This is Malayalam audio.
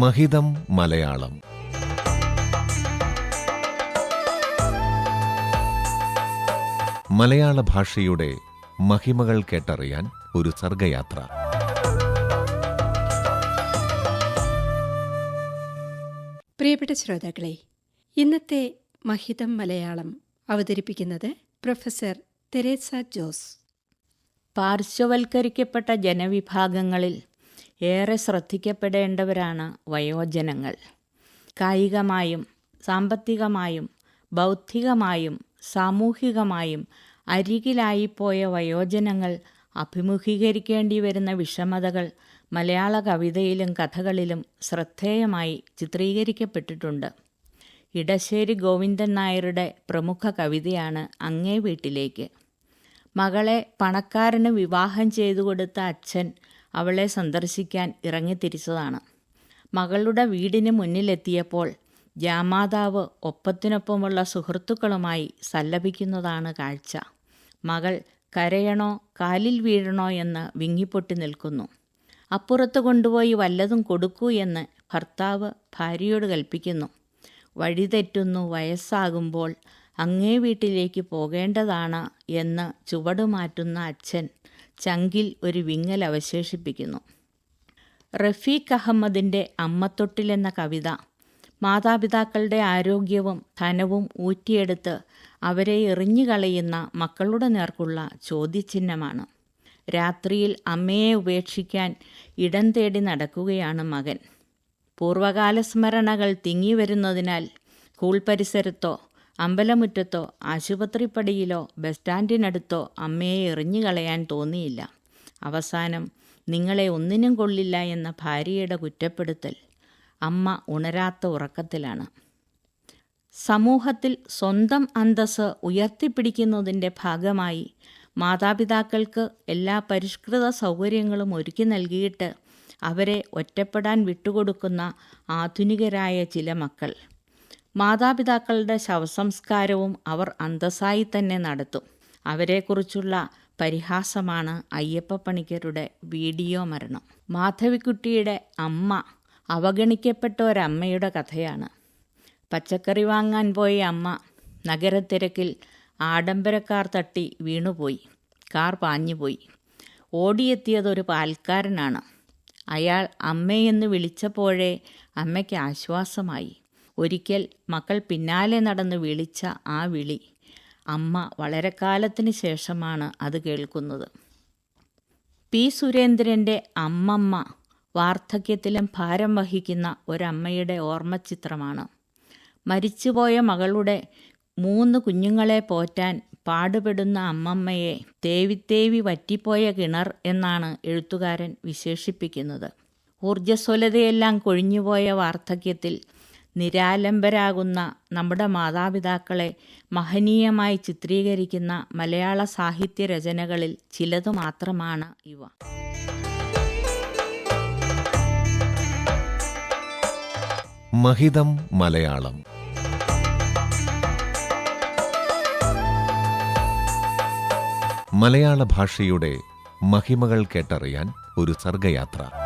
മഹിതം മലയാളം. മലയാള ഭാഷയുടെ മഹിമകൾ കേട്ടറിയാൻ ഒരു സർഗയാത്ര. പ്രിയപ്പെട്ട ശ്രോതാക്കളെ ഇന്നത്തെ മഹിതം മലയാളം അവതരിപ്പിക്കുന്നത് പ്രൊഫസർ തെരേസ ജോസ്. പാർശ്വവൽക്കരിക്കപ്പെട്ട ജനവിഭാഗങ്ങളിൽ ഏറെ ശ്രദ്ധിക്കപ്പെടേണ്ടവരാണ് വയോജനങ്ങൾ. കായികമായും സാമ്പത്തികമായും ബൗദ്ധികമായും സാമൂഹികമായും അരികിലായിപ്പോയ വയോജനങ്ങൾ അഭിമുഖീകരിക്കേണ്ടി വരുന്ന വിഷമതകൾ മലയാള കവിതയിലും കഥകളിലും ശ്രദ്ധേയമായി ചിത്രീകരിക്കപ്പെട്ടിട്ടുണ്ട്. ഇടശ്ശേരി ഗോവിന്ദൻ നായരുടെ പ്രമുഖ കവിതയാണ് അങ്ങേ വീട്ടിലേക്ക്. മകളെ പണക്കാരന് വിവാഹം ചെയ്തു കൊടുത്ത അച്ഛൻ അവളെ സന്ദർശിക്കാൻ ഇറങ്ങിത്തിരിച്ചതാണ്. മകളുടെ വീടിന് മുന്നിലെത്തിയപ്പോൾ ജാമാതാവ് ഒപ്പത്തിനൊപ്പമുള്ള സുഹൃത്തുക്കളുമായി സല്ലപിക്കുന്നതാണ് കാഴ്ച. മകൾ കരയണോ കാലിൽ വീഴണോ എന്ന് വിങ്ങിപ്പൊട്ടി നിൽക്കുന്നു. അപ്പുറത്ത് കൊണ്ടുപോയി വല്ലതും കൊടുക്കൂ എന്ന് ഭർത്താവ് ഭാര്യയോട് കൽപ്പിക്കുന്നു. വഴിതെറ്റുന്നു വയസ്സാകുമ്പോൾ അങ്ങേ വീട്ടിലേക്ക് പോകേണ്ടതാണ് എന്ന് ചുവടുമാറ്റുന്ന അച്ഛൻ ചങ്കിൽ ഒരു വിങ്ങൽ അവശേഷിപ്പിക്കുന്നു. റഫീഖ് അഹമ്മദിന്റെ അമ്മത്തൊട്ടിൽ എന്ന കവിത മാതാപിതാക്കളുടെ ആരോഗ്യവും ധനവും ഊറ്റിയെടുത്ത് അവരെ എറിഞ്ഞുകളയുന്ന മക്കളുടെ നേർക്കുള്ള ചോദ്യചിഹ്നമാണ്. രാത്രിയിൽ അമ്മയെ ഉപേക്ഷിക്കാൻ ഇടം തേടി നടക്കുകയാണ് മകൻ. പൂർവകാല സ്മരണകൾ തിങ്ങി വരുന്നതിനാൽ സ്കൂൾ പരിസരത്തോ അമ്പലമുറ്റത്തോ ആശുപത്രിപ്പടിയിലോ ബസ് സ്റ്റാൻഡിനടുത്തോ അമ്മയെ എറിഞ്ഞുകളയാൻ തോന്നിയില്ല. അവസാനം നിങ്ങളെ ഒന്നിനും കൊള്ളില്ല എന്ന ഭാര്യയുടെ കുറ്റപ്പെടുത്തൽ അമ്മ ഉണരാത്ത ഉറക്കത്തിലാണ്. സമൂഹത്തിൽ സ്വന്തം അന്തസ് ഉയർത്തിപ്പിടിക്കുന്നതിന്റെ ഭാഗമായി മാതാപിതാക്കൾക്ക് എല്ലാ പരിഷ്കൃത സൗകര്യങ്ങളും ഒരുക്കി നൽകിയിട്ട് അവരെ ഒറ്റപ്പെടാൻ വിട്ടുകൊടുക്കുന്ന ആധുനികരായ ചില മക്കൾ. മാതാപിതാക്കളുടെ ശവസംസ്കാരവും അവർ അന്തസ്സായി തന്നെ നടത്തും. അവരെക്കുറിച്ചുള്ള പരിഹാസമാണ് അയ്യപ്പ പണിക്കരുടെ വീഡിയോ മരണം. മാധവിക്കുട്ടിയുടെ അമ്മ അവഗണിക്കപ്പെട്ട ഒരമ്മയുടെ കഥയാണ്. പച്ചക്കറി വാങ്ങാൻ പോയ അമ്മ നഗരത്തിരക്കിൽ ആഡംബരക്കാർ തട്ടി വീണുപോയി. കാർ പാഞ്ഞുപോയി. ഓടിയെത്തിയതൊരു പാൽക്കാരനാണ്. അയാൾ അമ്മയെന്ന് വിളിച്ചപ്പോഴേ അമ്മയ്ക്ക് ആശ്വാസമായി. ഒരിക്കൽ മക്കൾ പിന്നാലെ നടന്ന് വിളിച്ച ആ വിളി അമ്മ വളരെ കാലത്തിന് ശേഷമാണ് അത് കേൾക്കുന്നത്. പി. സുരേന്ദ്രന്റെ അമ്മമ്മ വാർദ്ധക്യത്തിലും ഭാരം വഹിക്കുന്ന ഒരമ്മയുടെ ഓർമ്മചിത്രമാണ്. മരിച്ചുപോയ മകളുടെ മൂന്ന് കുഞ്ഞുങ്ങളെ പോറ്റാൻ പാടുപെടുന്ന അമ്മമ്മയെ തേവിത്തേവി വറ്റിപ്പോയ കിണർ എന്നാണ് എഴുത്തുകാരൻ വിശേഷിപ്പിക്കുന്നത്. ഊർജസ്വലതയെല്ലാം കൊഴിഞ്ഞുപോയ വാർദ്ധക്യത്തിൽ നിരാലംബരാകുന്ന നമ്മുടെ മാതാപിതാക്കളെ മഹനീയമായി ചിത്രീകരിക്കുന്ന മലയാള സാഹിത്യ രചനകളിൽ ചിലതു മാത്രമാണ് ഇവ. മഹിതം മലയാളം. മലയാള ഭാഷയുടെ മഹിമകൾ കേട്ടറിയാൻ ഒരു സർഗയാത്ര.